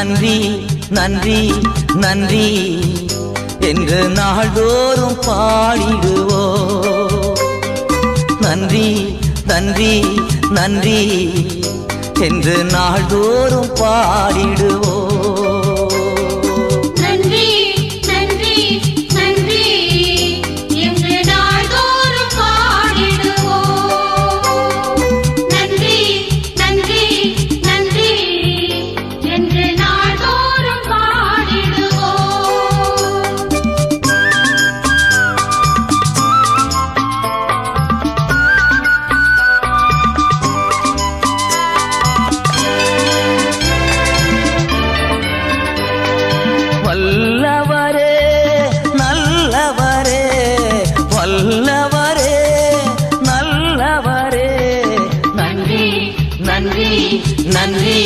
நன்றி நன்றி நன்றி. என்று நாள்தோறும் பாடிடுவோ நன்றி நன்றி நன்றி. என்று நாள்தோறும் பாடிடுவோ நன்றி நன்றி